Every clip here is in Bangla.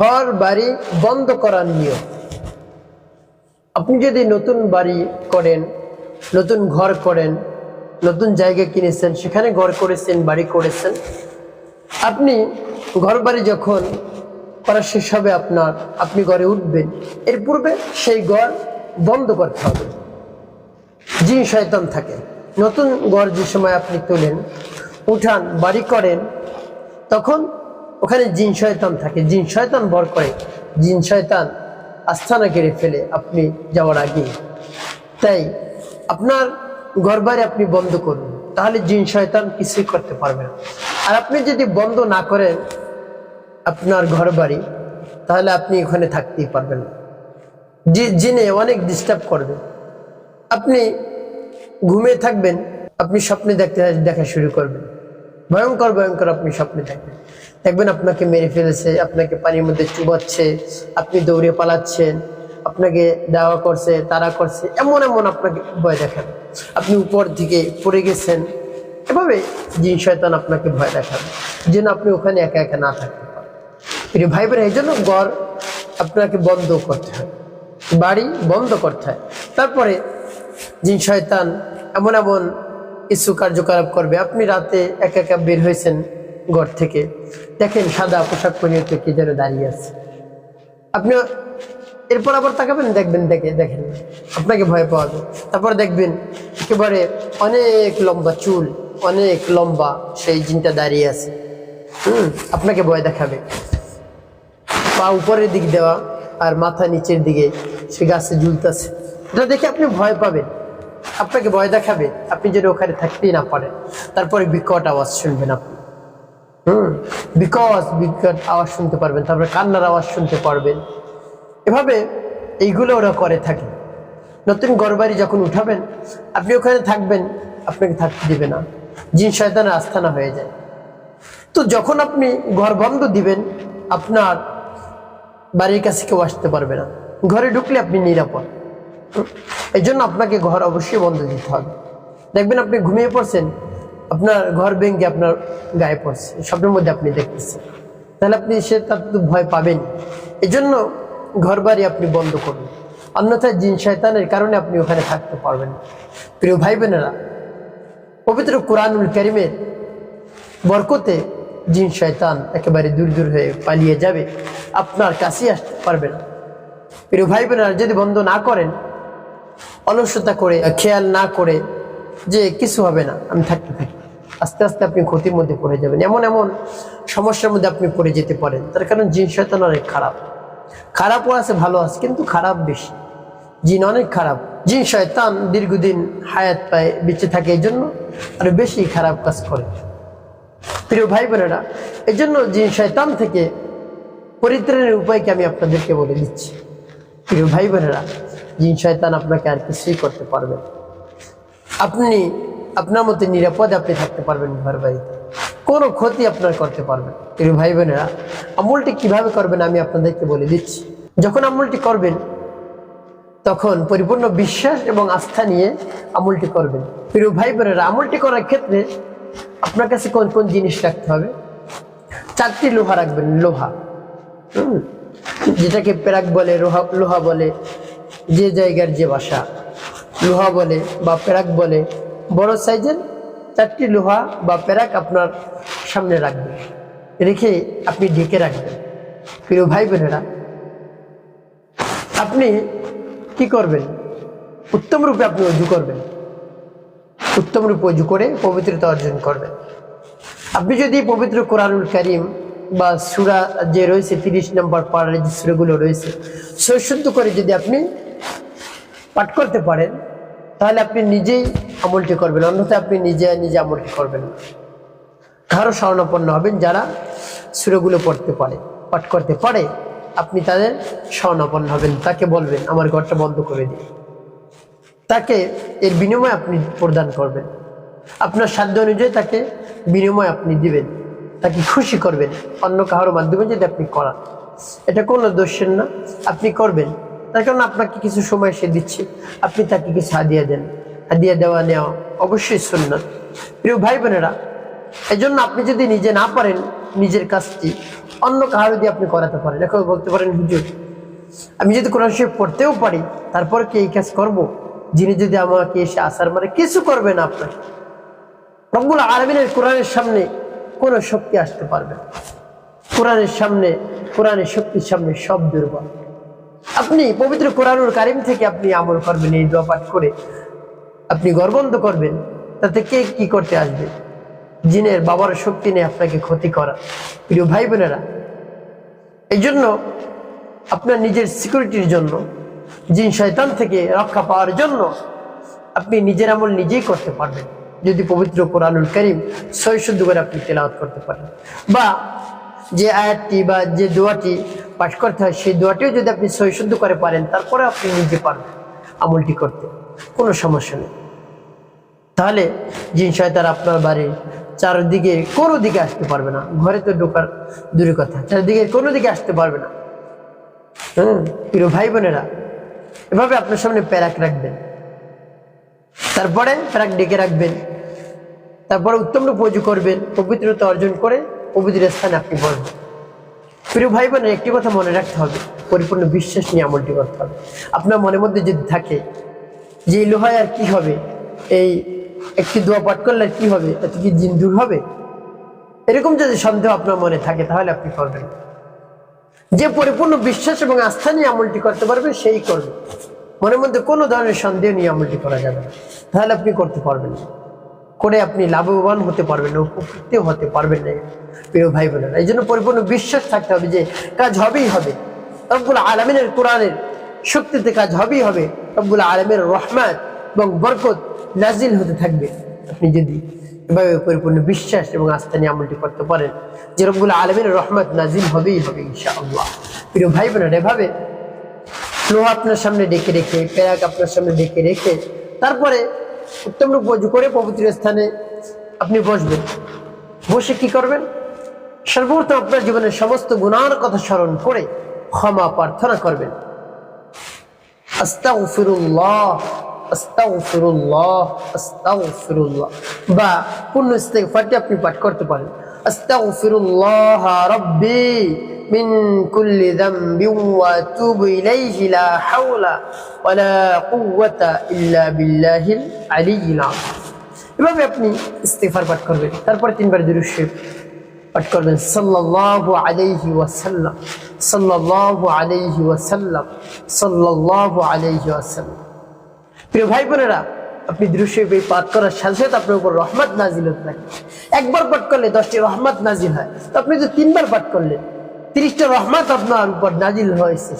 ঘর, বাড়ি বন্ধ করার নিয়ম। আপনি যদি নতুন বাড়ি করেন, নতুন ঘর করেন, নতুন জায়গা কিনেছেন, সেখানে ঘর করেছেন, বাড়ি করেছেন, আপনি ঘর বাড়ি যখন করা শেষ হবে আপনার, আপনি ঘরে উঠবেন। এর পূর্বে সেই ঘর বন্ধ করতে হবে। জিন শয়তান থাকে। নতুন ঘর যে সময় আপনি তোলেন, উঠান, বাড়ি করেন, তখন ওখানে জিন শয়তান থাকে। জিন শয়তান ভর করে। জিন শয়তান আস্থানা কেড়ে ফেলে আপনি যাওয়ার আগে তাই আপনার ঘর বাড়ি আপনি বন্ধ করুন। তাহলে জিন শয়তান কিছুই করতে পারবে না। আর আপনি যদি বন্ধ না করেন আপনার ঘর বাড়ি তাহলে আপনি ওখানে থাকতেই পারবেন জিনে অনেক ডিস্টার্ব করবে। আপনি ঘুমিয়ে থাকবেন, আপনি স্বপ্নে দেখতে, দেখা শুরু করবেন। ভয়ঙ্কর ভয়ঙ্কর আপনি স্বপ্নে থাকবেন দেখবেন আপনাকে মেরে ফেলেছে, আপনাকে পানির মধ্যে চুবাচ্ছে, আপনি দৌড়ে পালাচ্ছেন, আপনাকে দেওয়া করছে তারা করছে, এমন এমন আপনাকে ভয় দেখাবে। আপনি উপর দিকে পড়ে গেছেন, এভাবে জিন শয়তান আপনাকে ভয় দেখাবে। যেন আপনি ওখানে একা একা না থাকতে পারেন। ভাই বোন এই জন্য ঘর আপনাকে বন্ধ করতে হয়, বাড়ি বন্ধ করতে হয়। তারপরে জিন শয়তান এমন এমন কিছু কার্যকলাপ করবে। আপনি রাতে একা একা বের হয়েছেন ঘর থেকে। দেখেন সাদা পোশাক পরিহিত কি যেন দাঁড়িয়ে আছে। আপনি এরপর আবার তাকাবেন, দেখবেন, দেখে, দেখেন। আপনাকে ভয় পাওয়া যায়। তারপর দেখবেন একেবারে অনেক লম্বা চুল, অনেক লম্বা সেই জিনটা দাঁড়িয়ে আছে। হুম, আপনাকে ভয় দেখাবে। পা উপরের দিক দেওয়া আর মাথা নিচের দিকে সে গাছে ঝুলতেছে। এটা দেখে আপনি ভয় পাবেন। আপনাকে ভয় দেখাবে। আপনি যেন ওখানে থাকতেই না পারেন। তারপরে বিকট আওয়াজ শুনবেন আপনি। হুম বিকট বিকট আওয়াজ শুনতে পারবেন, তারপরে কান্নার আওয়াজ শুনতে পারবেন। এভাবে এইগুলো ওরা করে থাকে। নতুন ঘরবাড়ি যখন উঠাবেন, আপনি ওখানে থাকবেন, আপনাকে থাকতে দিবে না। জিন শয়তানের আস্থানা হয়ে যায়। তো যখন আপনি ঘর বন্ধ দিবেন, আপনার বাড়ির কাছে কেউ আসতে পারবে না। ঘরে ঢুকলে আপনি নিরাপদ। এই জন্য আপনাকে ঘর অবশ্যই বন্ধ দিতে হবে। দেখবেন আপনি ঘুমিয়ে পড়ছেন আপনার ঘর ভেঙে আপনার গায়ে পড়ছে স্বপ্নের মধ্যে আপনি দেখতেছেন। তাহলে আপনি সে তার তো ভয় পাবেন। এই জন্য ঘর বাড়ি আপনি বন্ধ করুন। অন্যথায় জিন শয়তানের কারণে আপনি ওখানে থাকতে পারবেন প্রিয় ভাই বোনেরা পবিত্র কোরআনুল করিমের বরকতে জিন শয়তান একেবারে দূর দূর হয়ে পালিয়ে যাবে। আপনার কাছেই আসতে পারবে না। প্রিয় ভাই বোনেরা যদি বন্ধ না করেন, অলসতা করে, খেয়াল না করে, যে কিছু হবে না, আমি থাকতে থাকি আস্তে আস্তে আপনি ক্ষতির মধ্যে পড়ে যাবেন। এমন এমন সমস্যার মধ্যে আপনি পড়ে যেতে পারেন। তার কারণ জিন শয়তান অনেক খারাপ। খারাপও আছে, ভালো আছে, কিন্তু খারাপ বেশি। জিন অনেক খারাপ। জিন শয়তান দীর্ঘদিন হায়াত পায়, বেঁচে থাকে এই জন্য আরও বেশি খারাপ কাজ করে। প্রিয় ভাই বোনেরা এই জন্য জিন শয়তান থেকে পরিত্রাণের উপায়কে আমি আপনাদেরকে বলে দিচ্ছি। প্রিয় ভাই বোনেরা, জিন শয়তান আপনাকে আর কিছুই করতে পারবে আপনি আপনার মতো নিরাপদে আপনি থাকতে পারবেন ঘর বাড়িতে। কোনো ক্ষতি আপনার করতে পারবেন। প্রিয় ভাই বোনেরা, আমলটি কীভাবে করবেন আমি আপনাদেরকে বলে দিচ্ছি। যখন আমলটি করবেন, তখন পরিপূর্ণ বিশ্বাস এবং আস্থা নিয়ে আমলটি করবেন। প্রিয় ভাই বোনেরা, আমলটি করার ক্ষেত্রে আপনার কাছে কোন কোন জিনিস রাখতে হবে? চারটি লোহা রাখবেন, লোহা। যেটাকে প্যারাক বলে লোহা লোহা বলে, যে জায়গার যে বাসা। লোহা বলে বা প্যারাক বলে বড় সাইজের চারটি লোহা বা প্যারাক আপনার সামনে রাখবেন। রেখে আপনি ঢেকে রাখবেন। প্রিয় ভাই বোনেরা, আপনি কি করবেন? উত্তম রূপে আপনি অজু করবেন। উত্তম রূপে অজু করে পবিত্রতা অর্জন করবেন। আপনি যদি পবিত্র কোরআনুল করিম বা সুরা যে রয়েছে, তিরিশ নম্বর পাড়ার যে সুরাগুলো রয়েছে সৈশুদ্ধ করে যদি আপনি পাঠ করতে পারেন তাহলে আপনি নিজেই আমলটি করবেন, অন্যথায় আপনি নিজে নিজে আমলটি করবেন কারও স্বর্ণাপন্ন হবেন যারা সুরগুলো পড়তে পারে, পাঠ করতে পারে, আপনি তাদের স্বর্ণাপন্ন হবেন। তাকে বলবেন, আমার ঘরটা বন্ধ করে দিন তাকে এর বিনিময়ে আপনি প্রদান করবেন। আপনার সাধ্য অনুযায়ী তাকে বিনিময় আপনি দিবেন। তাকে খুশি করবেন। অন্য কারোর মাধ্যমে যদি আপনি করান, এটা কোনো দোষের না। আপনি করবেন। তার কারণ আপনাকে কিছু সময় সে দিচ্ছে। আপনি তাকে কিছু হাদিয়া দেন। হাদিয়া দেওয়া নেওয়া অবশ্যই সুন্নত। প্রিয় ভাই বোনেরা এই জন্য আপনি যদি নিজে না পারেন নিজের কাজটি, অন্য কারও দিয়ে আপনি করাতে পারেন। এখন বলতে পারেন, হুজুর, আমি যদি কোরআন শরীফ পড়তেও পারি, তারপর কি এই কাজ করব? যিনি যদি আমাকে এসে আসার মানে কিছু করবে না আপনাকে। রব্বুল আলমিনের কোরআনের সামনে কোনো শক্তি আসতে পারবে কোরআনের সামনে, কোরআনের শক্তির সামনে সব দুর্বল। আপনি পবিত্র কোরআনুল কারিম থেকে আপনি আমল করবেন, এই দোয়া পাঠ করে। আপনি গর্বন্ধ করবেন, তাতে কে কি করতে আসবে? জিনের বাবার শক্তি নেই আপনাকে ক্ষতি করা। প্রিয় ভাই বোনেরা এই জন্য আপনার নিজের সিকিউরিটির জন্য, জিন শয়তান থেকে রক্ষা পাওয়ার জন্য আপনি নিজের আমল নিজেই করতে পারবেন। যদি পবিত্র কোরআনুল করিম সই শুদ্ধ করে আপনি তেলাওয়াত করতে পারেন। বা যে আয়াতটি বা যে দোয়াটি পাঠ করতে হয়, সেই দোয়াটিও যদি আপনি সই শুদ্ধ করে পারেন, তারপরে আপনি নিজে পারবেন আমলটি করতে। কোনো সমস্যা নেই। তাহলে জিন শয়তান আপনার বাড়ির চারদিকে কোনো দিকে আসতে পারবে না। ঘরে তো ঢোকার দূরের কথা, চারদিকে কোনো দিকে আসতে পারবে না। হ্যাঁ প্রিয় ভাই বোনেরা, এভাবে আপনার সামনে প্যারাক রাখবেন। তারপরে প্যারাক ডেকে রাখবেন। তারপরে উত্তম রূপ করবেন, পবিত্রতা অর্জন করে পবিত্র স্থানে আপনি বসবেন। প্রিয় ভাই বোনের একটি কথা মনে রাখতে হবে, পরিপূর্ণ বিশ্বাস নিয়ে আমলটি করতে হবে। আপনার মনের মধ্যে যদি থাকে যে লোহায় আর কি হবে, এই একটি দোয়া পাঠ করলে আর কি হবে, এত কি জিন দূর হবে? এরকম যদি সন্দেহ আপনার মনে থাকে, তাহলে আপনি করবেন। যে পরিপূর্ণ বিশ্বাস এবং আস্থা নিয়ে আমলটি করতে পারবে, সেই করবে। মনের মধ্যে কোনো ধরনের সন্দেহ নিয়ে আমলটি করা যাবে তাহলে আপনি করতে পারবেন না। করে আপনি লাভবান হতে পারবেন না উপকৃত হতে পারবেন না। প্রিয় ভাই বোনেরা, এই জন্য পরিপূর্ণ বিশ্বাস থাকতে হবে যে কাজ হবেই হবে। রব্বুল আলমিনের কোরআনের শক্তিতে কাজ হবেই হবে। রব্বুল আলমের রহমান এবং বরকত নাজিল হতে থাকবে। আপনি যদি এভাবে পরিপূর্ণ বিশ্বাস এবং আস্থা নিয়ে আমলটি করতে পারেন, যে রব্বুল আলমের রহমত নাজিল হবেই হবে ইনশাআল্লাহ। প্রিয় ভাই বোনেরা, এভাবে লোহা আপনার সামনে ডেকে রেখে প্যারাক আপনার সামনে ডেকে রেখে, তারপরে উত্তম রূপ অজু করে পবিত্র স্থানে আপনি বসবেন বসে কি করবেন? সর্বপ্রথম আপনার জীবনের সমস্ত গুণার কথা স্মরণ করে ক্ষমা প্রার্থনা করবেন। আস্তাগফিরুল্লাহ আস্তাগফিরুল্লাহ আস্তাগফিরুল্লাহ। বা পূর্ণ ইস্তেগফারটি আপনি পাঠ করতে পারেন। আস্তাগফিরুল্লাহ রাব্বি। من كل ذنب واتوب اليه لا حول ولا قوه الا بالله العلي العظيم এভাবে আপনি ইস্তেগফার পাঠ করবেন তারপরে তিনবার দুরূদ শরীফ পাঠ করবেন সাল্লাল্লাহু আলাইহি ওয়াসাল্লাম সাল্লাল্লাহু আলাইহি ওয়াসাল্লাম সাল্লাল্লাহু আলাইহি ওয়াসাল্লাম প্রিয় ভাই বোনেরা আপনি দৃশ্য এই পাঠ করার সাথে সাথে আপনার উপর রহমত নাজিল হতে থাকে একবার পাঠ করলে দশটি রহমত নাজিল হয় তো আপনি তো তিনবার পাঠ করলেন তিরিশটা রহমত আপনার উপর নাজিল হয়েছে।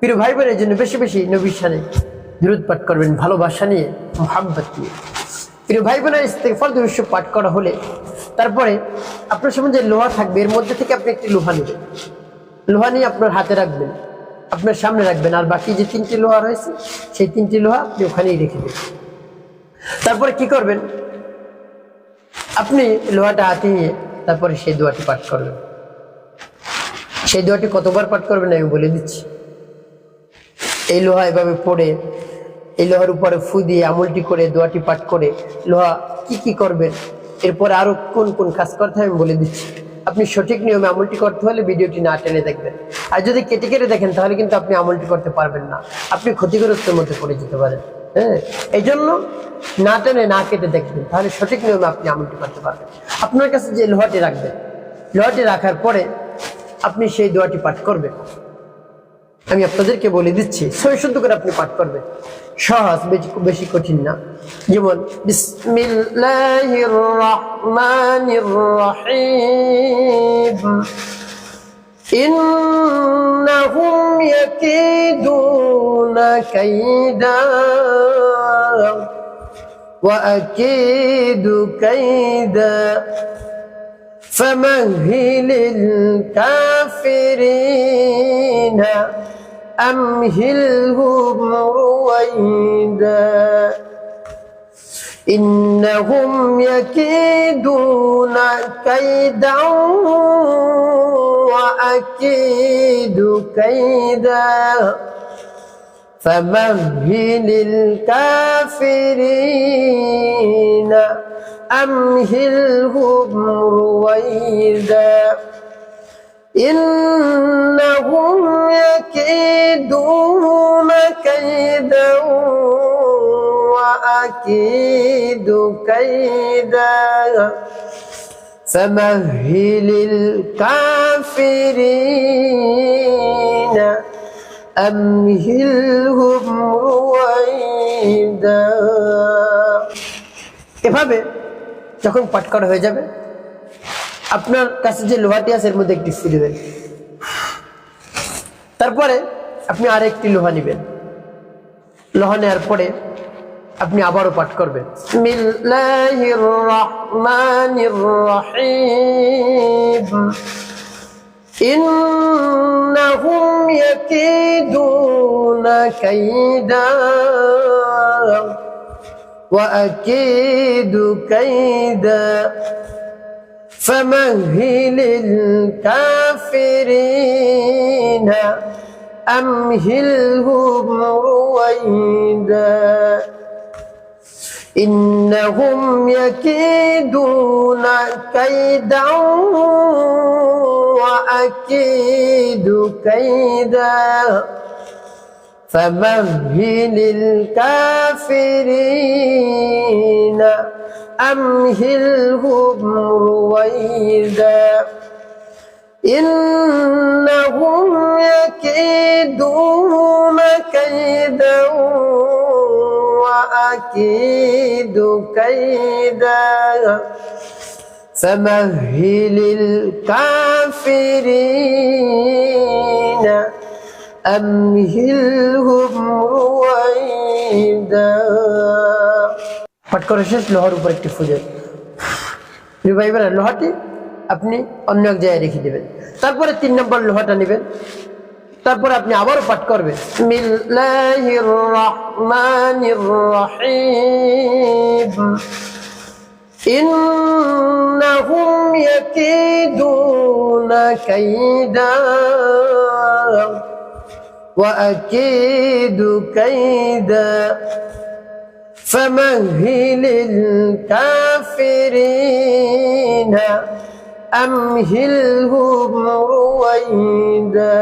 প্রিয় ভাই বোনের জন্য বেশি বেশি নবীর সানে দূরত পাঠ করবেন, ভালোবাসা নিয়ে মোহাম্মত নিয়ে। প্রিয় ভাই বোনের ইস্তেগফার দৃশ্য পাঠ করা হলে তারপরে আপনার সামনে যে লোহা থাকবে, এর মধ্যে থেকে আপনি একটি লোহা নেবেন। লোহা নিয়ে আপনার হাতে রাখবেন, আপনার সামনে রাখবেন, আর বাকি যে তিনটি লোহা রয়েছে, সেই তিনটি লোহা আপনি ওখানেই রেখে দেবেন। তারপরে কি করবেন? আপনি লোহাটা হাতে নিয়ে তারপরে সেই দোয়াটি পাঠ করবেন সেই দোয়াটি কতবার পাঠ করবেন আমি বলে দিচ্ছি। এই লোহা এভাবে পড়ে, এই লোহার উপরে ফু দিয়ে আমলটি করে দোয়াটি পাঠ করে, লোহা কি কি করবেন? এরপরে আরও কোন কোন কাজ করতে আমি বলে দিচ্ছি। আপনি সঠিক নিয়মে আমলটি করতে হলে ভিডিওটি না টেনে দেখবেন। আর যদি কেটে কেটে দেখেন তাহলে কিন্তু আপনি আমলটি করতে পারবেন না। আপনি ক্ষতিগ্রস্তের মধ্যে পড়ে যেতে পারেন। হ্যাঁ এই জন্য না টেনে না কেটে দেখবেন। তাহলে সঠিক নিয়মে আপনি আমলটি করতে পারবেন। আপনার কাছে যে লোহাটি রাখবেন, লোহাটি রাখার পরে আপনি সেই দোয়াটি পাঠ করবেন। আমি আপনাদেরকে বলে দিচ্ছি সই শুদ্ধ করে আপনি পাঠ করবেন। সহজ, বেশি বেশি কঠিন না। যেমন, বিসমিল্লাহির রহমানির রহিম। إنهم يكيدون كيدا وأكيد كيدا فمهل الكافرين أمهلهم رويدا إنهم يكيدون كيدا وأكيد كيدا. فمهل الكافرين أمهلهم رويدا. إنهم يكيدون كيدا وأكيد كيدا. فمهل الكافرين أمهلهم رويدا এভাবে যখন পাঠ করা হয়ে যাবে আপনার কাছে যে লোহাটি আছে এর মধ্যে একটি ফু দেবেন তারপরে আপনি আরেকটি লোহা নেবেন লোহা নেওয়ার পরে আপনি আবারও পাঠ করবেন বিসমিল্লাহির রহমানির রহিম إنهم يكيدون كيدا وأكيد كيدا فمهل الكافرين أمهلهم رويدا إنهم يكيدون كيدا وأكيد كيدا. فمهل الكافرين أمهلهم رويدا. إنهم يكيدون كيدا وأكيد كيدا فمهل الكافرين أمهلهم رويدا পাঠ করে শেষ লোহার উপর একটি ফুজে রিভাইভার লোহাটি আপনি অন্য এক জায়গায় রেখে দেবেন তারপরে তিন নম্বর লোহাটা নেবেন তারপরে আপনি আবারও পাঠ করবেন বিসমিল্লাহির রহমানির রহিম إنهم يكيدون كيدا وأكيد كيدا فمهل الكافرين أمهلهم رويدا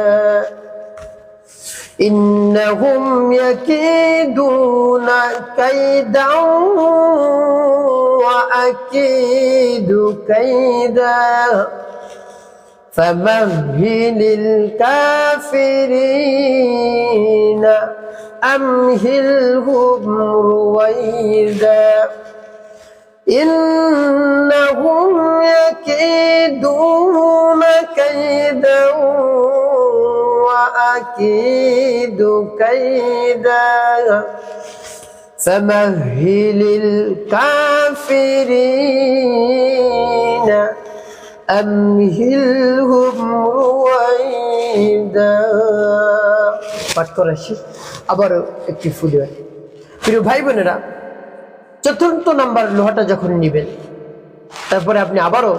إنهم يكيدون كيدا وأكيد كيدا. فمهل الكافرين أمهلهم رويدا. إنهم يكيدون كيدا وأكيد كيدا فمهل الكافرين أمهلهم رويدا পাঠ করা শেষ আবারও একটি ফু দেবেন প্রিয় ভাই বোনেরা চতুর্থ নাম্বার লোহাটা যখন নিবেন তারপরে আপনি আবারও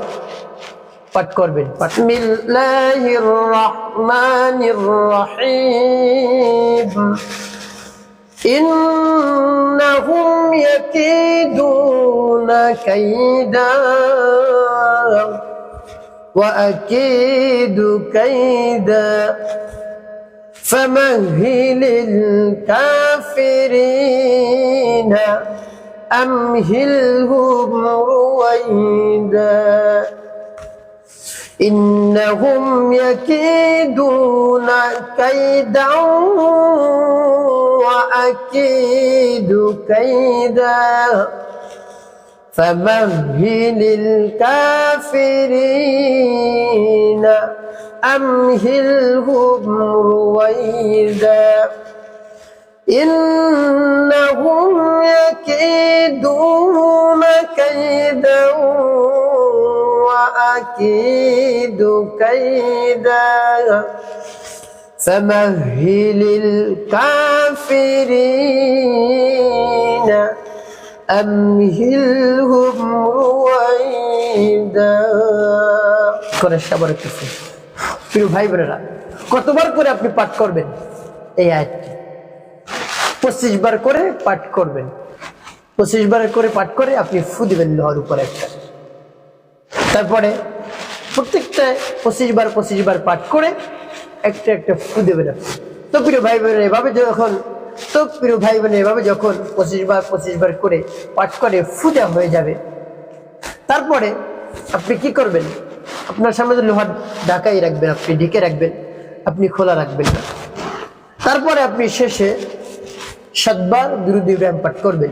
পাঠ করবেন বিসমিল্লাহির রহমানির রহিম إنهم يكيدون كيدا وأكيد كيدا فمهل الكافرين أمهلهم رويدا إنهم يكيدون كيدا وأكيد كيدا. فمهل الكافرين أمهلهم رويدا. إنهم يكيدون وأكيد كيدا فمهل الكافرين أمهلهم رويدا করে সবার একটু ফুল। প্রিয় ভাই বোনেরা কতবার করে আপনি পাঠ করবেন এই আয়াতটি পঁচিশ বার করে পাঠ করবেন পঁচিশ বার করে পাঠ করে আপনি ফু দিবেন লোহার উপরে একটা তারপরে প্রত্যেকটা পঁচিশ বার পঁচিশ বার পাঠ করে একটা একটা ফু আপনি তো প্রিয় ভাই বোনের এভাবে যখন তো প্রিয় ভাই বোনের এভাবে যখন পঁচিশ বার পঁচিশ বার করে পাঠ করে ফু দেওয়া হয়ে যাবে, তারপরে আপনি কি করবেন? আপনার সামনে তো লোহার ঢাকাই রাখবেন, আপনি ঢেকে রাখবেন, আপনি খোলা রাখবেন না। তারপরে আপনি শেষে সাতবার দুরুদ ব্যায়াম পাঠ করবেন।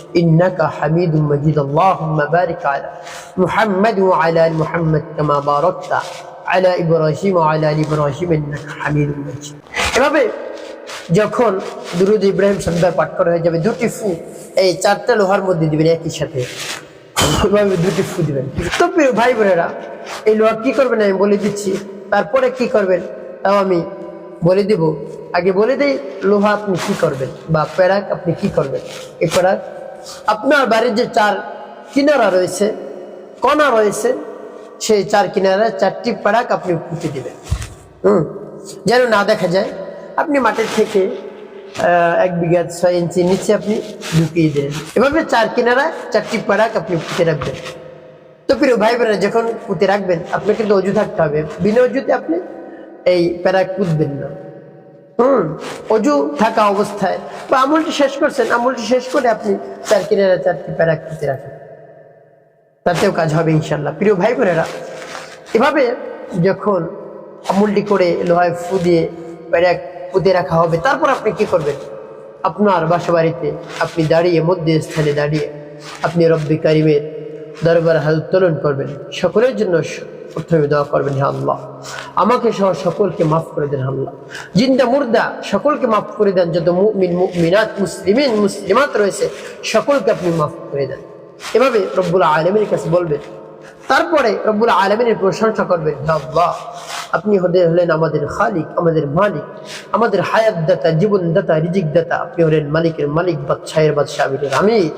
انك حميد مجيد اللهم بارك على محمد وعلى ال محمد كما باركت على ابراهيم وعلى ال ابراهيم انك حميد مجيد এভাবে যখন দুরুদ ইব্রাহিম সন্ধ্যা পাঠ করা হয়ে যাবে দুটি ফু এই চারটা লোহার মধ্যে দিবেন একই সাথে ওইভাবে দুটি ফু দিবেন তো প্রিয় ভাই বোনেরা এই লোহা কি করবেন আমি বলে দিচ্ছি তারপরে কি করবেন তাও আমি বলে দিব আগে বলে দিই লোহা আপনি কি করবেন বা প্যারাক আপনি কি করবেন এই প্যারাক আপনার বাড়ির যে চার কিনারা রয়েছে, কণা রয়েছে, সেই চার কিনারা চারটি প্যারাক আপনি পুঁতে দিবেন। হুম, যেন না দেখা যায়, আপনি মাটির থেকে এক বিঘা ছয় ইঞ্চি নিচে আপনি ঢুকিয়ে দেন। এভাবে চার কিনারা চারটি পাড়াক আপনি পুঁতে রাখবেন। তো প্রিয় ভাই বোনেরা যখন পুঁতে রাখবেন, আপনাকে কিন্তু অজু থাকতে হবে। বিনা অজুতে আপনি এই প্যারাক পুঁতবেন না। হুম, অজু থাকা অবস্থায়। বা আমলটি শেষ করছেন, আমলটি শেষ করে আপনি চার কিনারা চারটি প্যারাক পুঁতে রাখেন। তাতেও কাজ হবে ইনশাল্লাহ প্রিয় ভাই বোনেরা, এভাবে যখন আমুলটি করে লোহায় ফু দিয়ে প্যারাক পুঁতে রাখা হবে, তারপর আপনি কি করবেন? আপনার বাসা বাড়িতে আপনি দাঁড়িয়ে মধ্যে স্থানে দাঁড়িয়ে আপনি রব্বি দরবার হাল উত্তোলন করবেন। সকলের জন্য প্রথমে দোয়া করবেন হে আল্লাহ। আমাকে সহ সকলকে মাফ করে দেন আল্লাহ। জিন্দা মুর্দা, সকলকে মাফ করে দেন। যত মুমিন, মুমিনাত, মুসলিমিন, মুসলিমাত রয়েছে, সকলকে আপনি মাফ করে দেন। এভাবে রব্বুল আলমীর কাছে বলবেন। তারপরে রব্বুল আলমিনের প্রশংসা করবেন আল্লাহ। আপনি হতে হলেন আমাদের খালিক, আমাদের মালিক। আমাদের হায়াত দাতা জীবন দাতা রিজিক দাতা আপনি হলেন মালিকের মালিক, বাদশাহের বাদশাহ আমি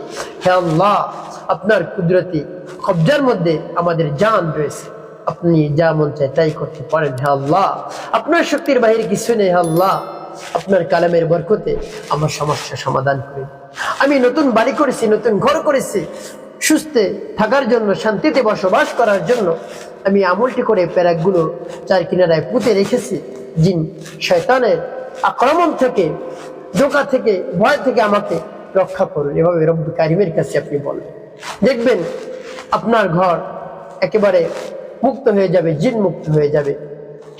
হে আল্লাহ, আপনার কুদরতি কবজার মধ্যে আমাদের জান রয়েছে। আপনি যা মন চায় তাই করতে পারেন, হে আল্লাহ। আপনার শক্তির বাহিরে কিছু নেই, হে আল্লাহ। আপনার কালামের বরকতে আমার সমস্যা সমাধান করে আমি নতুন বাড়ি করেছি, নতুন ঘর করেছি। সুস্থে থাকার জন্য, শান্তিতে বসবাস করার জন্য আমি আমলটি করে প্যারাকগুলো চার কিনারায় পুঁতে রেখেছি। জিন শয়তানের আক্রমণ থেকে, ধোকা থেকে, ভয় থেকে আমাকে রক্ষা করুন। এভাবে রব্বি কারিমের কাছে আপনি বলেন। দেখবেন আপনার ঘর একেবারে মুক্ত হয়ে যাবে, জিন মুক্ত হয়ে যাবে,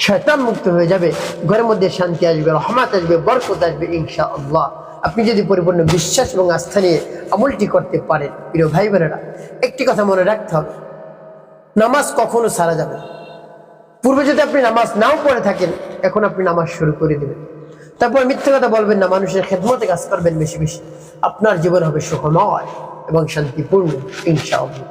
শয়তান মুক্ত হয়ে যাবে, ঘরের মধ্যে শান্তি আসবে, রহমাত আসবে, বরকত আসবে ইনশা আল্লাহ আপনি যদি পরিপূর্ণ বিশ্বাস এবং আস্থা নিয়ে আমলটি করতে পারেন, প্রিয় ভাই বোনেরা, একটি কথা মনে রাখতে হবে, নামাজ কখনো সারা যাবে পূর্বে যদি আপনি নামাজ নাও পড়ে থাকেন, এখন আপনি নামাজ শুরু করে দেবেন। তারপর মিথ্যে কথা বলবেন না, মানুষের খেদমতে কাজ করবেন বেশি বেশি। আপনার জীবন হবে সুখময় এবং শান্তিপূর্ণ, ইনশাআল্লাহ।